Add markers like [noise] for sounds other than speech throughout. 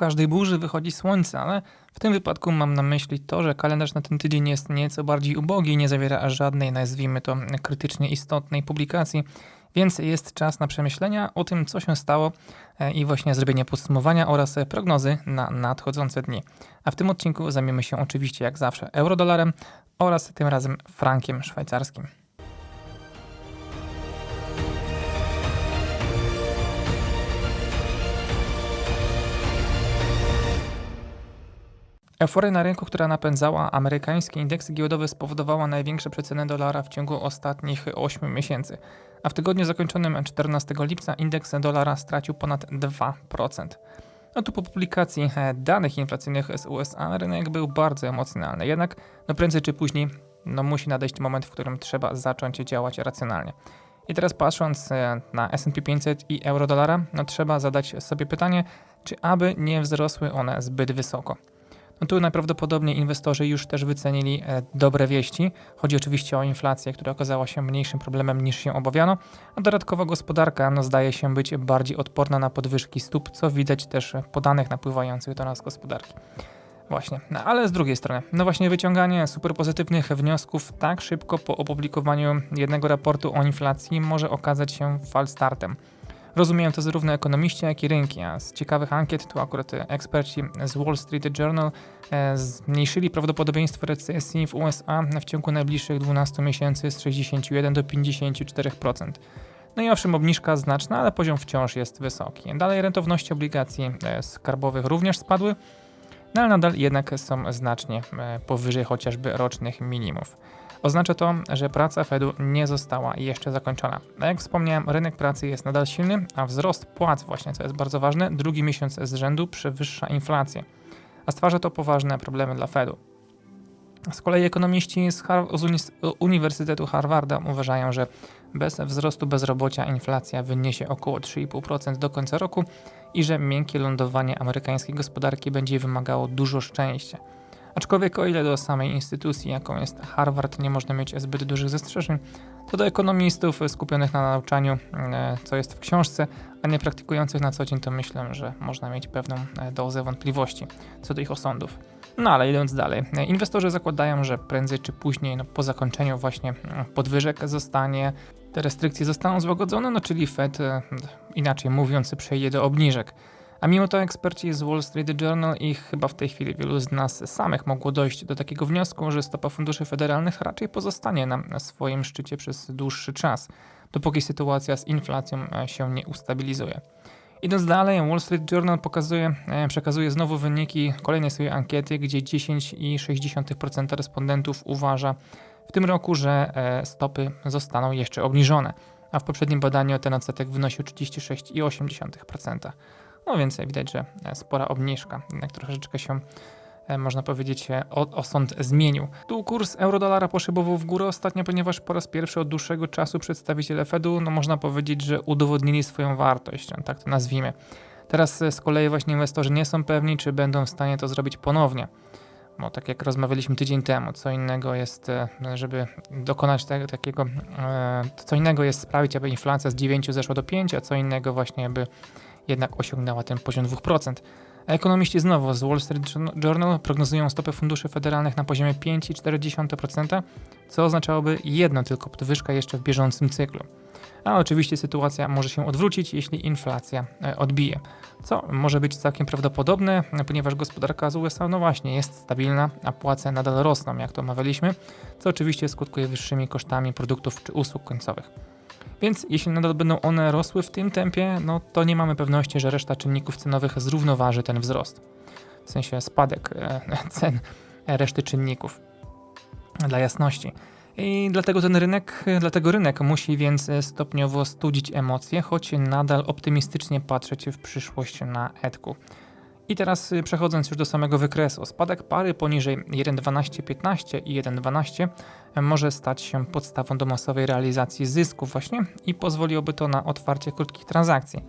każdej burzy wychodzi słońce, ale w tym wypadku mam na myśli to, że kalendarz na ten tydzień jest nieco bardziej ubogi nie zawiera żadnej, nazwijmy to, krytycznie istotnej publikacji, więc jest czas na przemyślenia o tym, co się stało e, i właśnie zrobienie podsumowania oraz prognozy na nadchodzące dni. A w tym odcinku zajmiemy się oczywiście jak zawsze eurodolarem oraz tym razem frankiem szwajcarskim. Euforia na rynku, która napędzała amerykańskie indeksy giełdowe, spowodowała największe przeceny dolara w ciągu ostatnich 8 miesięcy. A w tygodniu zakończonym 14 lipca indeks dolara stracił ponad 2%. No tu po publikacji danych inflacyjnych z USA rynek był bardzo emocjonalny, jednak no prędzej czy później no musi nadejść moment, w którym trzeba zacząć działać racjonalnie. I teraz patrząc e, na S&P 500 i euro dolara, no trzeba zadać sobie pytanie, czy aby nie wzrosły one zbyt wysoko. No tu najprawdopodobniej inwestorzy już też wycenili e, dobre wieści. Chodzi oczywiście o inflację, która okazała się mniejszym problemem niż się obawiano, a dodatkowo gospodarka no, zdaje się być bardziej odporna na podwyżki stóp, co widać też po danych napływających do nas gospodarki. Właśnie, no, ale z drugiej strony, no właśnie wyciąganie super pozytywnych wniosków tak szybko po opublikowaniu jednego raportu o inflacji może okazać się falstartem. Rozumieją to zarówno ekonomiści, jak i rynki, a z ciekawych ankiet tu akurat eksperci z Wall Street Journal e, zmniejszyli prawdopodobieństwo recesji w USA w ciągu najbliższych 12 miesięcy z 61 do 54%. No i owszem, obniżka znaczna, ale poziom wciąż jest wysoki. Dalej rentowności obligacji e, skarbowych również spadły, no ale nadal jednak są znacznie e, powyżej chociażby rocznych minimów. Oznacza to, że praca Fedu nie została jeszcze zakończona. A jak wspomniałem, rynek pracy jest nadal silny, a wzrost płac, właśnie co jest bardzo ważne, drugi miesiąc z rzędu przewyższa inflację. A stwarza to poważne problemy dla Fedu. Z kolei ekonomiści z, z Uniwersytetu Harvarda uważają, że bez wzrostu bezrobocia inflacja wyniesie około 3,5% do końca roku i że miękkie lądowanie amerykańskiej gospodarki będzie wymagało dużo szczęścia. Aczkolwiek o ile do samej instytucji, jaką jest Harvard, nie można mieć zbyt dużych zastrzeżeń, to do ekonomistów skupionych na nauczaniu, e, co jest w książce, a nie praktykujących na co dzień, to myślę, że można mieć pewną e, dozę wątpliwości co do ich osądów. No ale idąc dalej, e, inwestorzy zakładają, że prędzej czy później, no, po zakończeniu właśnie podwyżek zostanie, te restrykcje zostaną złagodzone, no czyli Fed, inaczej mówiąc, przejdzie do obniżek. A mimo to eksperci z Wall Street Journal i chyba w tej chwili wielu z nas samych mogło dojść do takiego wniosku, że stopa funduszy federalnych raczej pozostanie na swoim szczycie przez dłuższy czas, dopóki sytuacja z inflacją e, się nie ustabilizuje. Idąc dalej, Wall Street Journal pokazuje, e, przekazuje znowu wyniki kolejnej swojej ankiety, gdzie 10,6% respondentów uważa w tym roku, że e, stopy zostaną jeszcze obniżone, a w poprzednim badaniu ten odsetek wynosił 36,8%. No więc widać, że e, spora obniżka, jednak troszeczkę się e, można powiedzieć, e, osąd zmienił. Tu kurs euro-dolara poszybował w górę ostatnio, ponieważ po raz pierwszy od dłuższego czasu przedstawiciele Fedu, no można powiedzieć, że udowodnili swoją wartość, tak to nazwijmy. Teraz z kolei właśnie inwestorzy nie są pewni, czy będą w stanie to zrobić ponownie. Bo tak jak rozmawialiśmy tydzień temu, co innego jest, żeby dokonać te, takiego, co innego jest sprawić, aby inflacja z 9 zeszła do 5, a co innego właśnie, aby jednak osiągnęła ten poziom 2%. A ekonomiści znowu z Wall Street Journal prognozują stopę funduszy federalnych na poziomie 5,4%, co oznaczałoby jedno tylko podwyżka jeszcze w bieżącym cyklu. A oczywiście sytuacja może się odwrócić, jeśli inflacja e, odbije, co może być całkiem prawdopodobne, ponieważ gospodarka z USA no właśnie jest stabilna, a płace nadal rosną, jak to omawialiśmy, co oczywiście skutkuje wyższymi kosztami produktów czy usług końcowych. Więc jeśli nadal będą one rosły w tym tempie, no to nie mamy pewności, że reszta czynników cenowych zrównoważy ten wzrost. W sensie spadek e, [laughs] cen reszty czynników. Dla jasności. I dlatego ten rynek, dlatego rynek musi więc stopniowo studzić emocje, choć nadal optymistycznie patrzeć w przyszłość na Edku. I teraz y, przechodząc już do samego wykresu, spadek pary poniżej 1.12.15 i 1.12 e, może stać się podstawą do masowej realizacji zysków właśnie i pozwoliłoby to na otwarcie krótkich transakcji.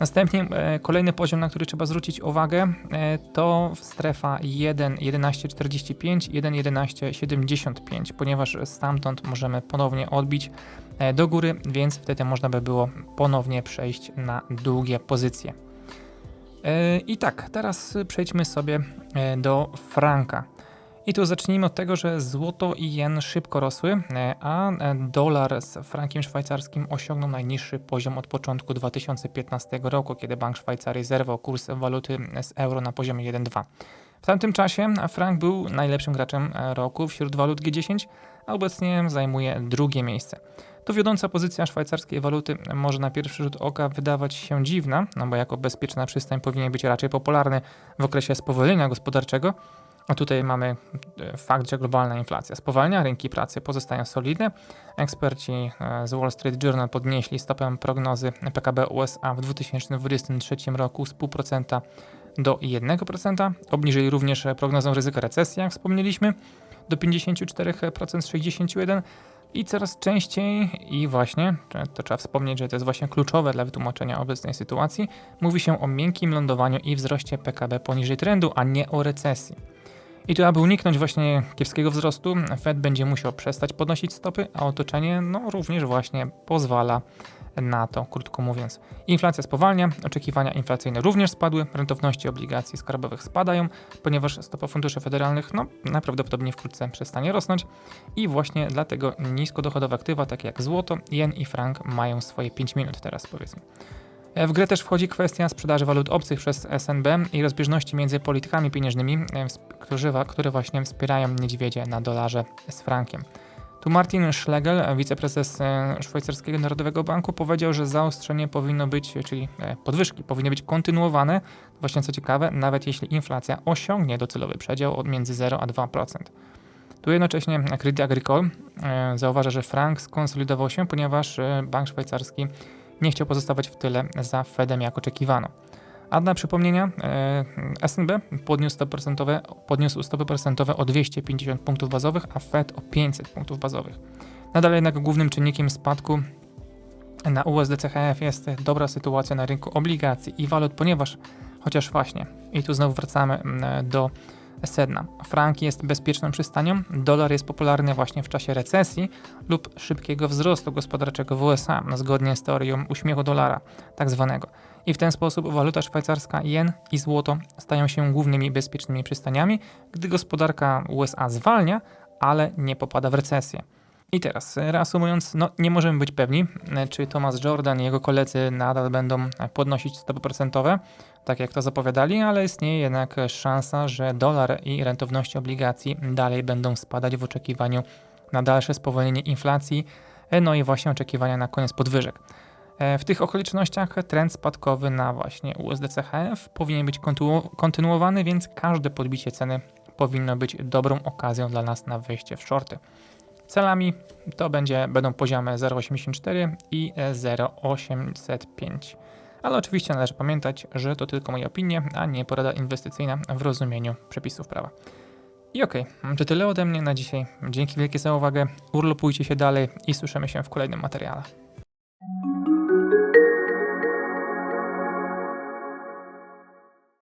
Następnie e, kolejny poziom, na który trzeba zwrócić uwagę, e, to strefa 1.11.45, 1.11.75, ponieważ stamtąd możemy ponownie odbić do góry, więc wtedy można by było ponownie przejść na długie pozycje. E, I tak, teraz przejdźmy sobie e, do franka. I tu zacznijmy od tego, że złoto i jen szybko rosły, e, a dolar z frankiem szwajcarskim osiągnął najniższy poziom od początku 2015 roku, kiedy Bank Szwajcarii zerwał kurs waluty z euro na poziomie 1,2. W tamtym czasie frank był najlepszym graczem roku wśród walut G10, a obecnie zajmuje drugie miejsce. To wiodąca pozycja szwajcarskiej waluty może na pierwszy rzut oka wydawać się dziwna, no bo jako bezpieczna przystań powinien być raczej popularny w okresie spowolnienia gospodarczego, a tutaj mamy e, fakt, że globalna inflacja spowalnia, rynki pracy pozostają solidne. Eksperci e, z Wall Street Journal podnieśli stopę prognozy PKB USA w 2023 roku z 0,5% do 1%. Obniżyli również prognozę ryzyka recesji, jak wspomnieliśmy, do 54% z 61%. I coraz częściej, i właśnie, to trzeba wspomnieć, że to jest właśnie kluczowe dla wytłumaczenia obecnej sytuacji, mówi się o miękkim lądowaniu i wzroście PKB poniżej trendu, a nie o recesji. I tu, aby uniknąć właśnie kiepskiego wzrostu, Fed będzie musiał przestać podnosić stopy, a otoczenie no, również właśnie pozwala na to, krótko mówiąc. Inflacja spowalnia, oczekiwania inflacyjne również spadły, rentowności obligacji skarbowych spadają, ponieważ stopa funduszy federalnych no, najprawdopodobniej wkrótce przestanie rosnąć i właśnie dlatego niskodochodowe aktywa, takie jak złoto, jen i frank mają swoje 5 minut teraz powiedzmy. W grę też wchodzi kwestia sprzedaży walut obcych przez SNB i rozbieżności między politykami pieniężnymi, które, które właśnie wspierają niedźwiedzie na dolarze z frankiem. Tu Martin Schlegel, wiceprezes e, Szwajcarskiego Narodowego Banku, powiedział, że zaostrzenie powinno być, czyli e, podwyżki powinny być kontynuowane, właśnie co ciekawe, nawet jeśli inflacja osiągnie docelowy przedział od między 0 a 2%. Tu jednocześnie Credit Agricole e, zauważa, że frank skonsolidował się, ponieważ bank szwajcarski nie chciał pozostawać w tyle za Fedem jak oczekiwano. A dla przypomnienia, e, SNB podniósł stopy procentowe, podniósł stopy procentowe o 250 punktów bazowych, a Fed o 500 punktów bazowych. Nadal jednak głównym czynnikiem spadku na USDCHF jest dobra sytuacja na rynku obligacji i walut, ponieważ chociaż właśnie, i tu znowu wracamy do sedna. Frank jest bezpieczną przystanią, dolar jest popularny właśnie w czasie recesji lub szybkiego wzrostu gospodarczego w USA, zgodnie z teorią uśmiechu dolara, tak zwanego. I w ten sposób waluta szwajcarska jen i złoto stają się głównymi bezpiecznymi przystaniami, gdy gospodarka USA zwalnia, ale nie popada w recesję. I teraz, reasumując, no, nie możemy być pewni, czy Thomas Jordan i jego koledzy nadal będą podnosić stopy procentowe, tak jak to zapowiadali, ale istnieje jednak szansa, że dolar i rentowności obligacji dalej będą spadać w oczekiwaniu na dalsze spowolnienie inflacji, no i właśnie oczekiwania na koniec podwyżek. W tych okolicznościach trend spadkowy na właśnie USDCHF powinien być kontynuowany, więc każde podbicie ceny powinno być dobrą okazją dla nas na wejście w shorty. Celami to będzie, będą poziomy 0,84 i 0,805. Ale oczywiście należy pamiętać, że to tylko moje opinie, a nie porada inwestycyjna w rozumieniu przepisów prawa. I okej, okay, to tyle ode mnie na dzisiaj. Dzięki wielkie za uwagę, urlopujcie się dalej i słyszymy się w kolejnym materiale.